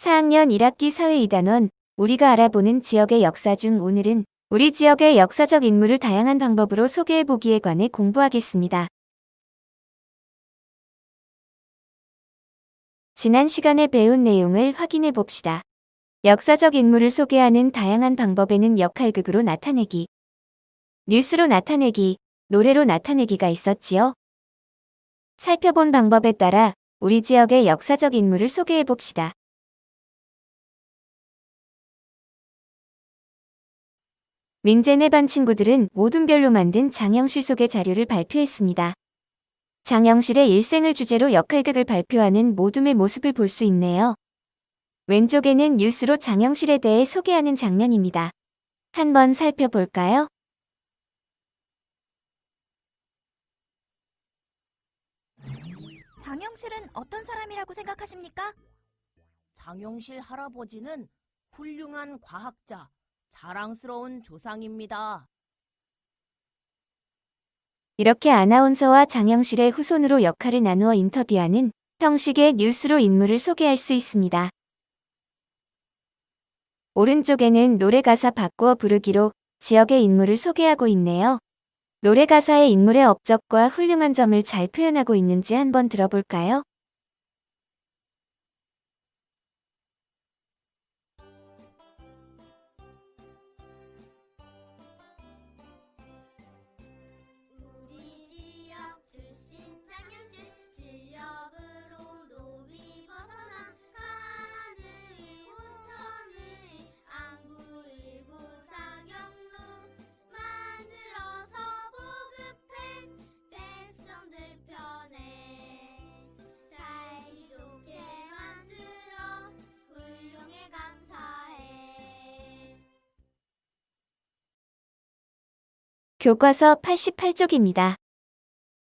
4학년 1학기 사회 2단원 우리가 알아보는 지역의 역사 중 오늘은 우리 지역의 역사적 인물을 다양한 방법으로 소개해 보기에 관해 공부하겠습니다. 지난 시간에 배운 내용을 확인해 봅시다. 역사적 인물을 소개하는 다양한 방법에는 역할극으로 나타내기, 뉴스로 나타내기, 노래로 나타내기가 있었지요. 살펴본 방법에 따라 우리 지역의 역사적 인물을 소개해 봅시다. 민재네 반 친구들은 모둠별로 만든 장영실 속의 자료를 발표했습니다. 장영실의 일생을 주제로 역할극을 발표하는 모둠의 모습을 볼 수 있네요. 왼쪽에는 뉴스로 장영실에 대해 소개하는 장면입니다. 한번 살펴볼까요? 장영실은 어떤 사람이라고 생각하십니까? 장영실 할아버지는 훌륭한 과학자, 자랑스러운 조상입니다. 이렇게 아나운서와 장영실의 후손으로 역할을 나누어 인터뷰하는 형식의 뉴스로 인물을 소개할 수 있습니다. 오른쪽에는 노래 가사 바꾸어 부르기로 지역의 인물을 소개하고 있네요. 노래 가사의 인물의 업적과 훌륭한 점을 잘 표현하고 있는지 한번 들어볼까요? 교과서 88쪽입니다.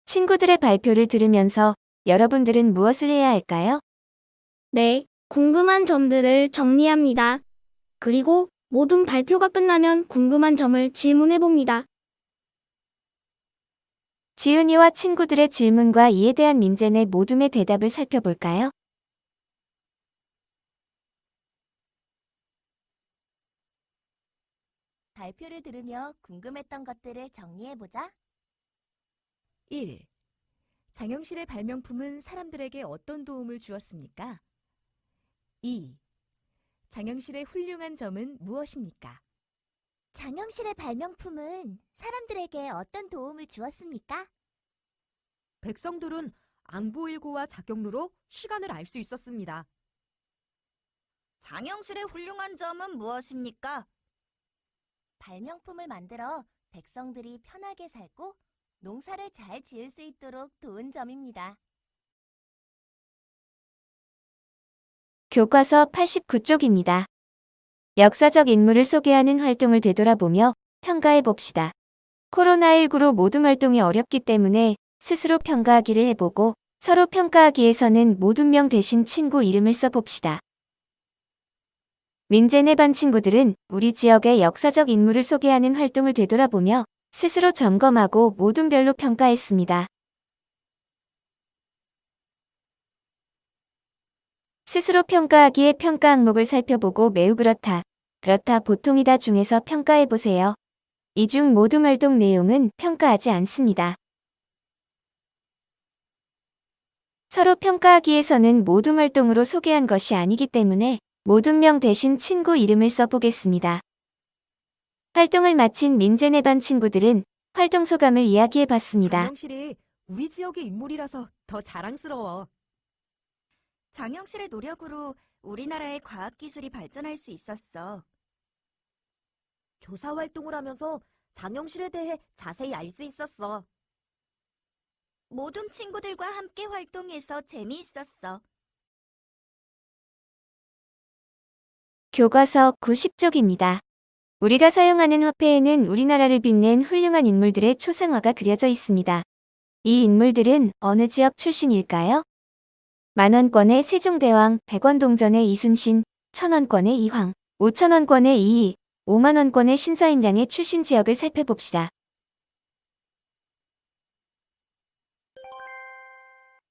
친구들의 발표를 들으면서 여러분들은 무엇을 해야 할까요? 네, 궁금한 점들을 정리합니다. 그리고 모든 발표가 끝나면 궁금한 점을 질문해 봅니다. 지은이와 친구들의 질문과 이에 대한 민재네 모둠의 대답을 살펴볼까요? 발표를 들으며 궁금했던 것들을 정리해보자. 1. 장영실의 발명품은 사람들에게 어떤 도움을 주었습니까? 2. 장영실의 훌륭한 점은 무엇입니까? 장영실의 발명품은 사람들에게 어떤 도움을 주었습니까? 백성들은 앙부일고와 작경루로 시간을 알 수 있었습니다. 장영실의 훌륭한 점은 무엇입니까? 발명품을 만들어 백성들이 편하게 살고 농사를 잘 지을 수 있도록 도운 점입니다. 교과서 89쪽입니다. 역사적 인물을 소개하는 활동을 되돌아보며 평가해 봅시다. 코로나19로 모든 활동이 어렵기 때문에 스스로 평가하기를 해보고 서로 평가하기에서는 모든 명 대신 친구 이름을 써봅시다. 민재네 반 친구들은 우리 지역의 역사적 인물을 소개하는 활동을 되돌아보며 스스로 점검하고 모든 별로 평가했습니다. 스스로 평가하기에 평가 항목을 살펴보고 매우 그렇다. 그렇다 보통이다 중에서 평가해보세요. 이 중 모든 활동 내용은 평가하지 않습니다. 서로 평가하기에서는 모든 활동으로 소개한 것이 아니기 때문에 모든 명 대신 친구 이름을 써보겠습니다. 활동을 마친 민재네 반 친구들은 활동 소감을 이야기해 봤습니다. 장영실이 우리 지역의 인물이라서 더 자랑스러워. 장영실의 노력으로 우리나라의 과학기술이 발전할 수 있었어. 조사 활동을 하면서 장영실에 대해 자세히 알 수 있었어. 모든 친구들과 함께 활동해서 재미있었어. 교과서 90쪽입니다. 우리가 사용하는 화폐에는 우리나라를 빛낸 훌륭한 인물들의 초상화가 그려져 있습니다. 이 인물들은 어느 지역 출신일까요? 만원권의 세종대왕, 백원동전의 이순신, 천원권의 이황, 오천원권의 이이, 오만원권의 신사임당의 출신 지역을 살펴봅시다.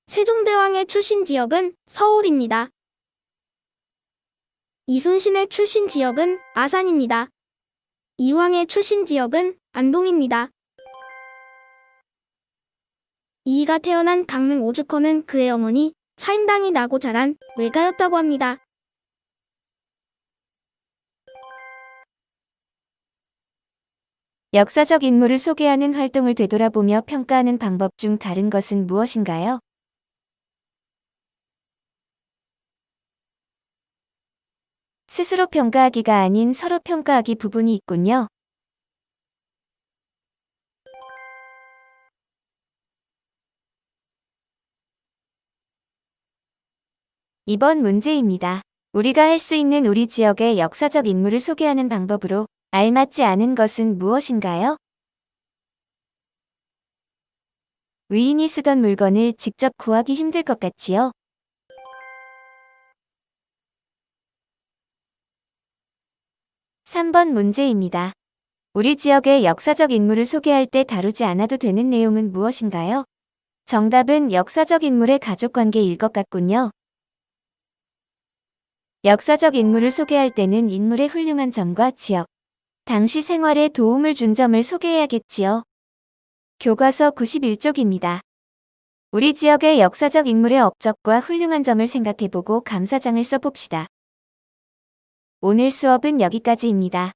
세종대왕의 출신 지역은 서울입니다. 이순신의 출신 지역은 아산입니다. 이왕의 출신 지역은 안동입니다. 이이가 태어난 강릉 오죽헌은 그의 어머니 차임당이 나고 자란 외가였다고 합니다. 역사적 인물을 소개하는 활동을 되돌아보며 평가하는 방법 중 다른 것은 무엇인가요? 스스로 평가하기가 아닌 서로 평가하기 부분이 있군요. 이번 문제입니다. 우리가 할 수 있는 우리 지역의 역사적 인물을 소개하는 방법으로 알맞지 않은 것은 무엇인가요? 위인이 쓰던 물건을 직접 구하기 힘들 것 같지요? 삼번 문제입니다. 우리 지역의 역사적 인물을 소개할 때 다루지 않아도 되는 내용은 무엇인가요? 정답은 역사적 인물의 가족관계일 것 같군요. 역사적 인물을 소개할 때는 인물의 훌륭한 점과 지역, 당시 생활에 도움을 준 점을 소개해야겠지요. 교과서 91쪽입니다. 우리 지역의 역사적 인물의 업적과 훌륭한 점을 생각해보고 감사장을 써봅시다. 오늘 수업은 여기까지입니다.